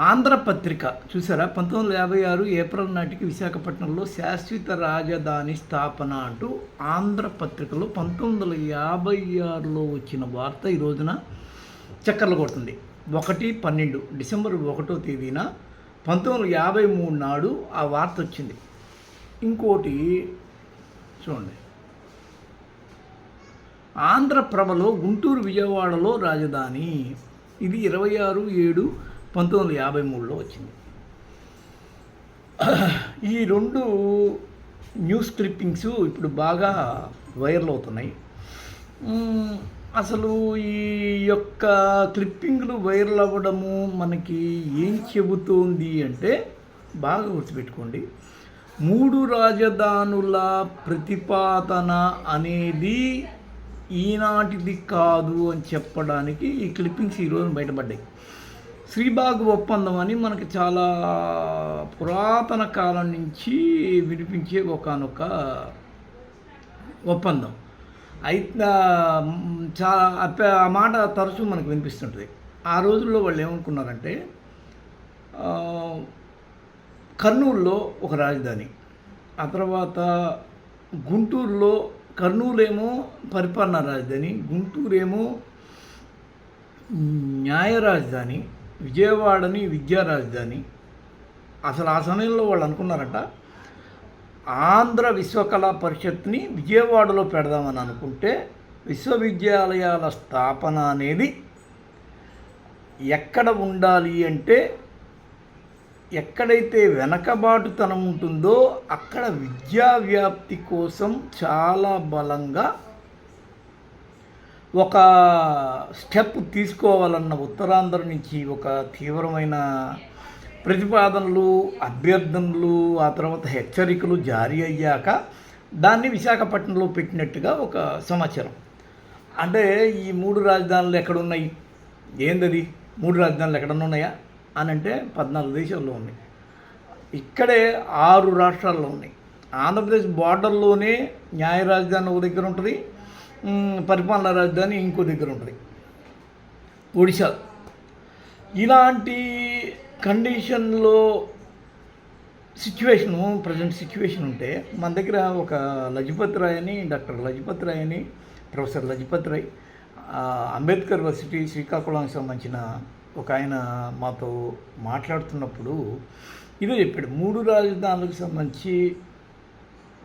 ఆంధ్రపత్రిక. చూసారా? పంతొమ్మిది వందల యాభై ఆరు ఏప్రిల్ నాటికి విశాఖపట్నంలో శాశ్వత రాజధాని స్థాపన అంటూ ఆంధ్రపత్రికలో పంతొమ్మిది వందల యాభై ఆరులో వచ్చిన వార్త ఈ రోజున చక్కర్లు కొడుతుంది. ఒకటి పన్నెండు డిసెంబర్ ఒకటో తేదీన పంతొమ్మిది వందల యాభై మూడు నాడు ఆ వార్త వచ్చింది. ఇంకోటి చూడండి. ఆంధ్రప్రభలో గుంటూరు విజయవాడలో రాజధాని. ఇది ఇరవై ఆరు ఏడు పంతొమ్మిది వందల యాభై మూడులో వచ్చింది. ఈ రెండు న్యూస్ క్లిప్పింగ్స్ ఇప్పుడు బాగా వైరల్ అవుతున్నాయి. అసలు ఈ యొక్క క్లిప్పింగ్లు వైరల్ అవ్వడము మనకి ఏం చెబుతోంది అంటే బాగా గుర్తుపెట్టుకోండి. మూడు రాజధానుల ప్రతిపాదన అనేది ఈనాటిది కాదు అని చెప్పడానికి ఈ క్లిప్పింగ్స్ ఈరోజు బయటపడ్డాయి. శ్రీబాగ్ ఒప్పందం అని మనకి చాలా పురాతన కాలం నుంచి వినిపించే ఒకనొక ఒప్పందం. అయితే చాలా ఆ మాట తరచూ మనకు వినిపిస్తుంటుంది. ఆ రోజుల్లో వాళ్ళు ఏమనుకున్నారంటే కర్నూలులో ఒక రాజధాని ఆ తర్వాత గుంటూరులో కర్నూలు పరిపాలనా రాజధాని గుంటూరేమో న్యాయ రాజధాని విజయవాడని విద్యా రాజధాని. అసలు ఆ సమయంలో వాళ్ళు అనుకున్నారట ఆంధ్ర విశ్వకళా పరిషత్ని విజయవాడలో పెడదామని అనుకుంటే విశ్వవిద్యాలయాల స్థాపన అనేది ఎక్కడ ఉండాలి అంటే ఎక్కడైతే వెనకబాటుతనం ఉంటుందో అక్కడ విద్యా వ్యాప్తి కోసం చాలా బలంగా ఒక స్టెప్ తీసుకోవాలన్న ఉత్తరాంధ్ర నుంచి ఒక తీవ్రమైన ప్రతిపాదనలు అభ్యర్థనలు ఆ తర్వాత హెచ్చరికలు జారీ అయ్యాక దాన్ని విశాఖపట్నంలో పెట్టినట్టుగా ఒక సమాచారం. అంటే ఈ మూడు రాజధానులు ఎక్కడున్నాయి? ఏందది? మూడు రాజధానులు ఎక్కడన్నా ఉన్నాయా? అని అంటే పద్నాలుగు దేశాల్లో ఉన్నాయి. ఇక్కడే ఆరు రాష్ట్రాల్లో ఉన్నాయి. ఆంధ్రప్రదేశ్ బార్డర్లోనే న్యాయ రాజధాని ఒక దగ్గర ఉంటుంది. పరిపాలనా రాజధాని ఇంకో దగ్గర ఉంటుంది. ఒడిశా ఇలాంటి కండిషన్లో సిచ్యువేషను ప్రజెంట్ సిచ్యువేషన్ ఉంటే మన దగ్గర ఒక లజపత్ రాయ్ అని డాక్టర్ లజపత్ రాయ్ అని ప్రొఫెసర్ లజపత్ రాయ్ అంబేద్కర్ వర్సిటీ శ్రీకాకుళానికి సంబంధించిన ఒక ఆయన మాతో మాట్లాడుతున్నప్పుడు ఇదే చెప్పాడు. మూడు రాజధానులకు సంబంధించి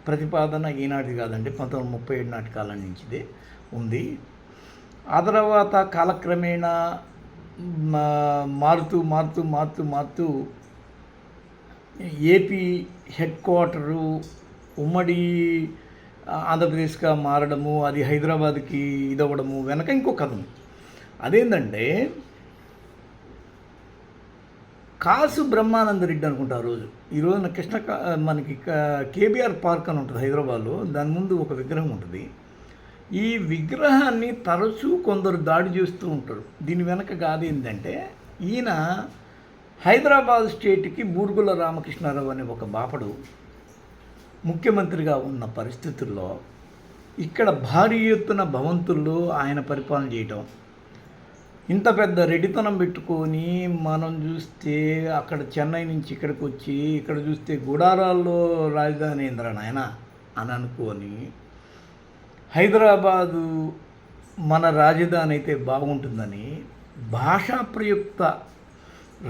ప్రతిపాదన ఈనాటిది కాదండి పంతొమ్మిది ముప్పై ఏడు నాటి కాలం నుంచిదే ఉంది. ఆ తర్వాత కాలక్రమేణా మా- మారుతూ మారుతూ మారుతూ మారుతూ ఏపీ హెడ్ క్వార్టరు ఉమ్మడి ఆంధ్రప్రదేశ్గా మారడము అది హైదరాబాద్కి ఇదవ్వడము వెనక ఇంకో కథ ఉంది. అదేంటంటే కాసు బ్రహ్మానంద రెడ్డి అనుకుంటా ఆ రోజు. ఈ రోజున కృష్ణ మనకి కేబీఆర్ పార్క్ అని ఉంటుంది హైదరాబాద్లో. దాని ముందు ఒక విగ్రహం ఉంటుంది. ఈ విగ్రహాన్ని తరచూ కొందరు దాడి చేస్తూ ఉంటారు. దీని వెనక గాది ఏంటంటే ఈయన హైదరాబాద్ స్టేట్కి బూర్గుల రామకృష్ణారావు అనే ఒక బాపడు ముఖ్యమంత్రిగా ఉన్న పరిస్థితుల్లో ఇక్కడ భారీ ఎత్తున భవంతుల్లో ఆయన పరిపాలన చేయటం. ఇంత పెద్ద రెడ్డితనం పెట్టుకొని మనం చూస్తే అక్కడ చెన్నై నుంచి ఇక్కడికి వచ్చి ఇక్కడ చూస్తే గుడారాల్లో రాజధాని ఏంద్రా నాయన అని అనుకొని హైదరాబాదు మన రాజధాని అయితే బాగుంటుందని భాషా ప్రయుక్త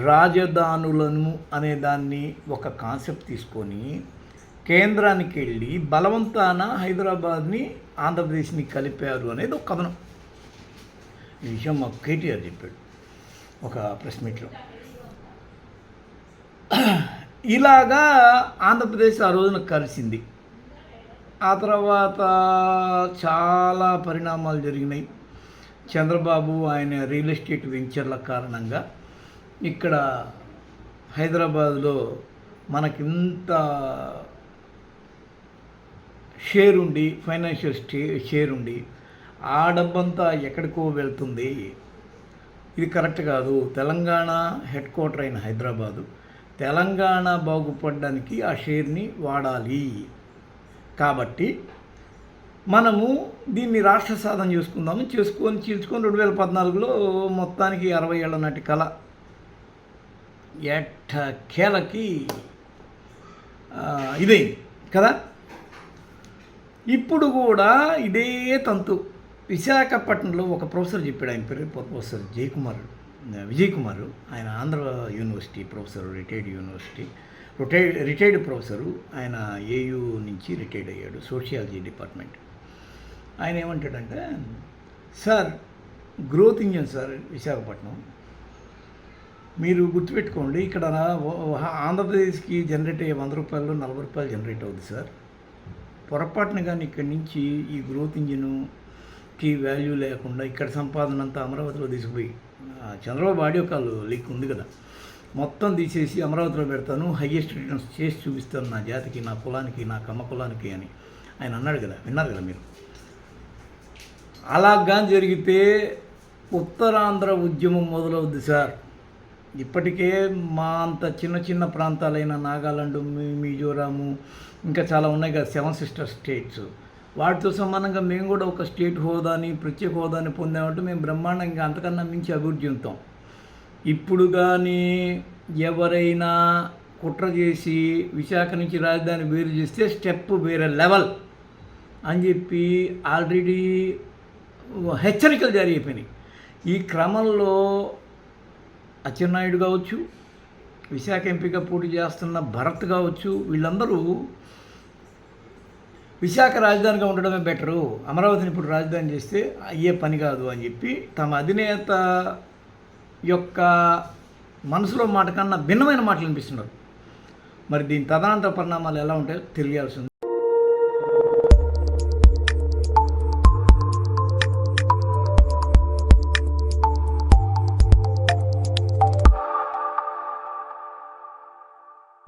రాజధానులను అనే దాన్ని ఒక కాన్సెప్ట్ తీసుకొని కేంద్రానికి వెళ్ళి బలవంతాన హైదరాబాద్ని ఆంధ్రప్రదేశ్ని కలిపారు అనేది ఒక కథనం. ఈ విషయం మాకు కేటీఆర్ చెప్పాడు ఒక ప్రెస్ మీట్లో. ఇలాగా ఆంధ్రప్రదేశ్ ఆ రోజున కలిసింది. ఆ తర్వాత చాలా పరిణామాలు జరిగినాయి. చంద్రబాబు ఆయన రియల్ ఎస్టేట్ వెంచర్ల కారణంగా ఇక్కడ హైదరాబాద్లో మనకింత షేర్ ఉండి ఫైనాన్షియల్ స్టే షేర్ ఉండి ఆ డబ్బంతా ఎక్కడికో వెళ్తుంది. ఇది కరెక్ట్ కాదు. తెలంగాణ హెడ్ క్వార్టర్ అయిన హైదరాబాదు. తెలంగాణ బాగుపడడానికి ఆ షేర్ని వాడాలి. కాబట్టి మనము దీన్ని రాష్ట్ర సాధన చేసుకుందాము. చేసుకొని చీల్చుకొని రెండు వేల పద్నాలుగులో మొత్తానికి అరవై ఏళ్ళ నాటి కళ. ఎట్ట కేలకి కదా? ఇప్పుడు కూడా ఇదే తంతు. విశాఖపట్నంలో ఒక ప్రొఫెసర్ చెప్పాడు ఆయన పేరు ప్రొఫెసర్ జయకుమార్ విజయ్ కుమార్ ఆయన Andhra university professor retired university. Retired retired professor. ఆయన ఏయూ నుంచి రిటైర్డ్ అయ్యాడు సోషియాలజీ డిపార్ట్మెంట్. ఆయన ఏమంటాడంటే sir growth engine sir Visakhapatnam. మీరు గుర్తుపెట్టుకోండి ఇక్కడ ఆంధ్రప్రదేశ్కి జనరేట్ అయ్యే వంద రూపాయలు నలభై రూపాయలు జనరేట్ అవుతుంది సార్. పొరపాటున కానీ ఇక్కడి నుంచి ఈ గ్రోత్ కి వాల్యూ లేకుండా ఇక్కడ సంపాదన అంతా అమరావతిలో తీసుకుపోయి చంద్రబాబు ఆడియో కాల్ లీక్ ఉంది కదా. మొత్తం తీసేసి అమరావతిలో పెడతాను హయ్యెస్ట్ రిటర్న్స్ చేసి చూపిస్తాను నా జాతికి నా కులానికి నా కమ్మ కులానికి అని ఆయన అన్నాడు కదా విన్నారు కదా మీరు. అలాగా జరిగితే ఉత్తరాంధ్ర ఉద్యమం మొదలవుద్ది సార్. ఇప్పటికే మా అంత చిన్న చిన్న ప్రాంతాలైన నాగాలాండ్ మిజోరాము ఇంకా చాలా ఉన్నాయి కదా సెవెన్ సిస్టర్ స్టేట్స్. వాటితో సమానంగా మేము కూడా ఒక స్టేట్ హోదాని ప్రత్యేక హోదాని పొందామంటే మేము బ్రహ్మాండంగా అంతకన్నా మించి అభివృద్ధి చెందుతాం. ఇప్పుడు కానీ ఎవరైనా కుట్ర చేసి విశాఖ నుంచి రాజధాని వేరు చేస్తే స్టెప్ వేరే లెవెల్ అని చెప్పి ఆల్రెడీ హెచ్చరికలు జారీ అయిపోయినాయి. ఈ క్రమంలో అచ్చెన్నాయుడు కావచ్చు విశాఖ ఎంపీగా పోటీ చేస్తున్న భరత్ కావచ్చు వీళ్ళందరూ విశాఖ రాజధానిగా ఉండడమే బెటరు. అమరావతిని ఇప్పుడు రాజధాని చేస్తే అయ్యే పని కాదు అని చెప్పి తమ అధినేత యొక్క మనసులో మాట కన్నా భిన్నమైన మాటలు అనిపిస్తున్నారు మరి దీని తదనంతర పరిణామాలు ఎలా ఉంటాయో తెలియాల్సింది